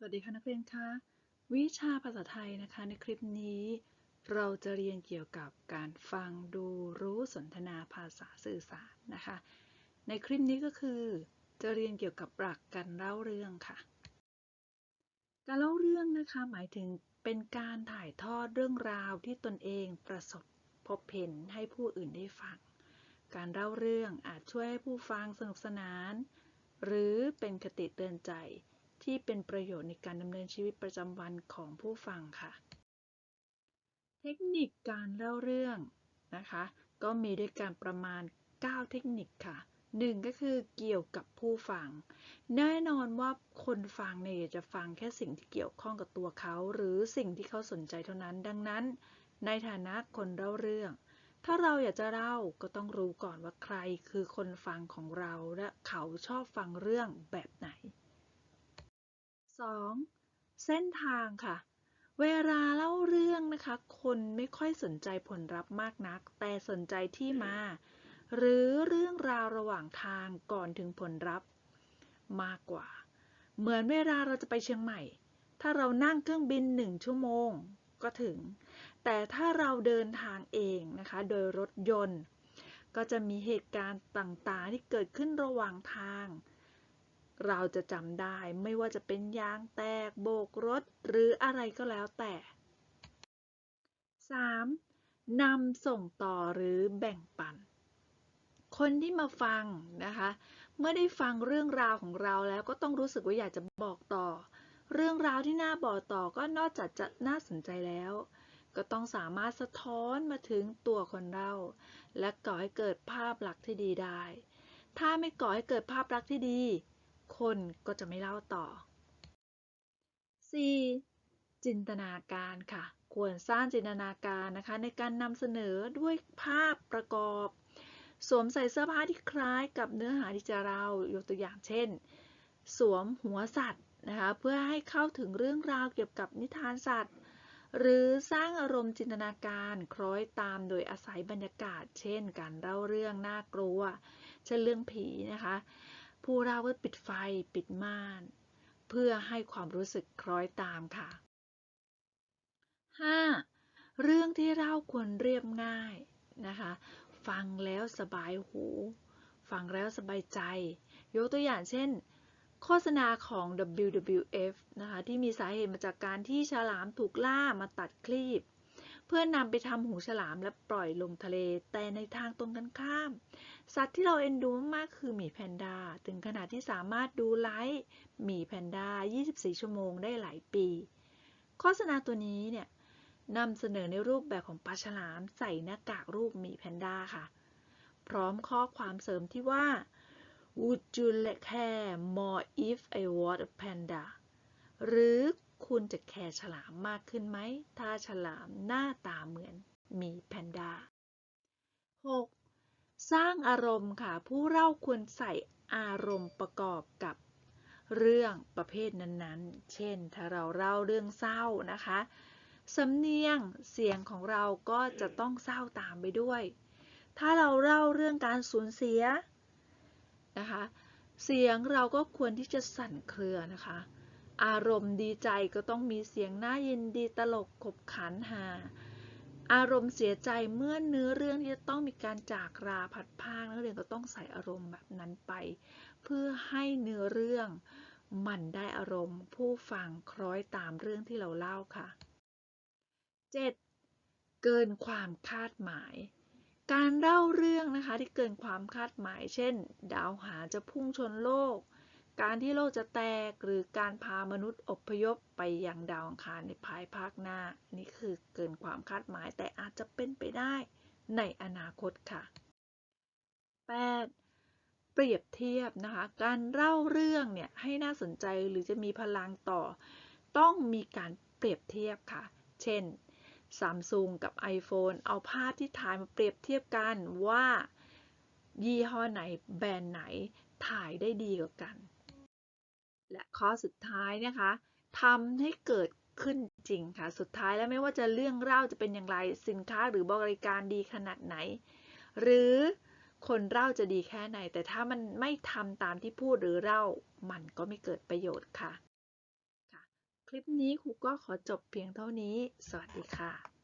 สวัสดีค่ะนักเรียนคะวิชาภาษาไทยนะคะในคลิปนี้ เราจะเรียนเกี่ยวกับการฟังดูรู้สนทนาภาษาสื่อสารนะคะ ในคลิปนี้ก็คือจะเรียนเกี่ยวกับหลักการเล่าเรื่องค่ะ การเล่าเรื่องนะคะหมายถึงเป็นการถ่ายทอดเรื่องราวที่ตนเองประสบพบเห็นให้ผู้อื่นได้ฟัง การเล่าเรื่องอาจช่วยให้ผู้ฟังสนุกสนาน หรือเป็นคติเตือนใจ ที่เป็นประโยชน์ในการดำเนินชีวิตประจำวันของผู้ฟังค่ะ เทคนิคการเล่าเรื่องนะคะ ก็มีด้วยการประมาณ 9 เทคนิคค่ะ1ก็คือเกี่ยวกับผู้ฟัง แน่นอนว่าคนฟังเนี่ยจะฟังแค่สิ่งที่เกี่ยวข้องกับตัวเขา หรือสิ่งที่เขาสนใจเท่านั้น ดังนั้น ในฐานะคนเล่าเรื่อง ถ้าเราอยากจะเล่าก็ต้องรู้ก่อนว่าใครคือคนฟังของเราและเขาชอบฟังเรื่องแบบ 2. เส้นทางค่ะ เวลาเล่าเรื่องนะคะ คนไม่ค่อยสนใจผลลัพธ์มากนัก แต่สนใจที่มา หรือเรื่องราวระหว่างทางก่อนถึงผลลัพธ์มากกว่า เหมือนเวลาเราจะไปเชียงใหม่ ถ้าเรานั่งเครื่องบินหนึ่งชั่วโมงก็ถึง แต่ถ้าเราเดินทางเองนะคะ โดยรถยนต์ ก็จะมีเหตุการณ์ต่างๆที่เกิดขึ้นระหว่างทาง เราจะจำได้ไม่ว่าจะเป็นยางแตกโบกรถ หรืออะไรก็แล้วแต่ 3. นำส่งต่อหรือแบ่งปัน คนที่มาฟังนะคะ เมื่อได้ฟังเรื่องราวของเราแล้วก็ต้องรู้สึกว่าอยากจะบอกต่อ เรื่องราวที่น่าบอกต่อก็นอกจากจะน่าสนใจแล้ว ก็ต้องสามารถสะท้อนมาถึงตัวคนเล่า และก่อให้เกิดภาพลักษณ์ที่ดีได้ ถ้าไม่ก่อให้เกิดภาพลักษณ์ที่ดี คนก็จะไม่เล่าต่อ 4. จินตนาการค่ะ ควรสร้างจินตนาการนะคะ ในการนำเสนอด้วยภาพประกอบ สวมใส่เสื้อผ้าที่คล้ายกับเนื้อหาที่จะเล่ายกตัวอย่างเช่น สวมหัวสัตว์นะคะเพื่อให้เข้าถึงเรื่องราวเกี่ยวกับนิทานสัตว์ หรือสร้างอารมณ์จินตนาการคล้อยตามโดยอาศัยบรรยากาศ เช่น การเล่าเรื่องน่ากลัว เช่นเรื่องผีนะคะ ผู้เล่าก็ปิดไฟปิดม่าน เพื่อให้ความรู้สึกคล้อยตามค่ะ 5. เรื่องที่เล่าควรเรียบง่ายนะคะ ฟังแล้วสบายหู ฟังแล้วสบายใจ ยกตัวอย่างเช่น โฆษณาของ WWF นะคะ ที่มีสาเหตุมาจากการที่ฉลามถูกล่ามาตัดคลีบ เพื่อนนำไปทำหูฉลามและปล่อยลงทะเล แต่ในทางตรงกันข้าม สัตว์ที่เราเอ็นดูมากคือหมีแพนด้า ถึงขนาดที่สามารถดูไลฟ์หมีแพนด้า 24 ชั่วโมงได้หลายปี โฆษณาตัวนี้เนี่ยนำเสนอในรูปแบบของปลาฉลามใส่หน้ากากรูปหมีแพนด้าค่ะ พร้อมข้อความเสริมที่ว่า Would you care more if I was a panda หรือ คุณจะแคร์ฉลามมากขึ้นไหม ถ้าฉลามหน้าตาเหมือนมีแพนด้า 6. สร้างอารมณ์ค่ะ ผู้เล่าควรใส่อารมณ์ประกอบกับเรื่องประเภทนั้นๆ เช่น ถ้าเราเล่าเรื่องเศร้านะคะ สำเนียงเสียงของเราก็จะต้องเศร้าตามไปด้วย ถ้าเราเล่าเรื่องการสูญเสียนะคะ เสียงเราก็ควรที่จะสั่นเครือนะคะ อารมณ์ดีใจก็ต้องมีเสียงน่ายินดีตลกขบขันหา อารมณ์เสียใจเมื่อเนื้อเรื่องที่จะต้องมีการจากราผัดพางนักเรียนก็ต้องใส่อารมณ์แบบนั้นไป เพื่อให้เนื้อเรื่องมันได้อารมณ์ ผู้ฟังคล้อยตามเรื่องที่เราเล่าค่ะ 7. เกินความคาดหมาย การเล่าเรื่องนะคะที่เกินความคาดหมาย เช่น ดาวหาจะพุ่งชนโลก การที่โลกจะแตกหรือการพามนุษย์อพยพไปยังดาวอังคารในภายภาคหน้า นี่คือเกินความคาดหมายแต่อาจจะเป็นไปได้ในอนาคตค่ะ 8. เปรียบเทียบนะคะ การเล่าเรื่องเนี่ยให้น่าสนใจหรือจะมีพลังต่อ ต้องมีการเปรียบเทียบค่ะ เช่น Samsung กับ iPhone เอาภาพที่ถ่ายมาเปรียบเทียบกันว่ายี่ห้อไหนแบรนด์ไหนถ่ายได้ดีกว่ากัน และข้อสุดท้ายนะคะทำให้เกิดขึ้นจริงค่ะ สุดท้ายแล้วไม่ว่าจะเรื่องเล่าจะเป็นอย่างไรสินค้าหรือบริการดีขนาดไหน หรือคนเล่าจะดีแค่ไหน แต่ถ้ามันไม่ทำตามที่พูดหรือเล่ามันก็ไม่เกิดประโยชน์ค่ะค่ะคลิปนี้ครูก็ขอจบเพียงเท่านี้ สวัสดีค่ะ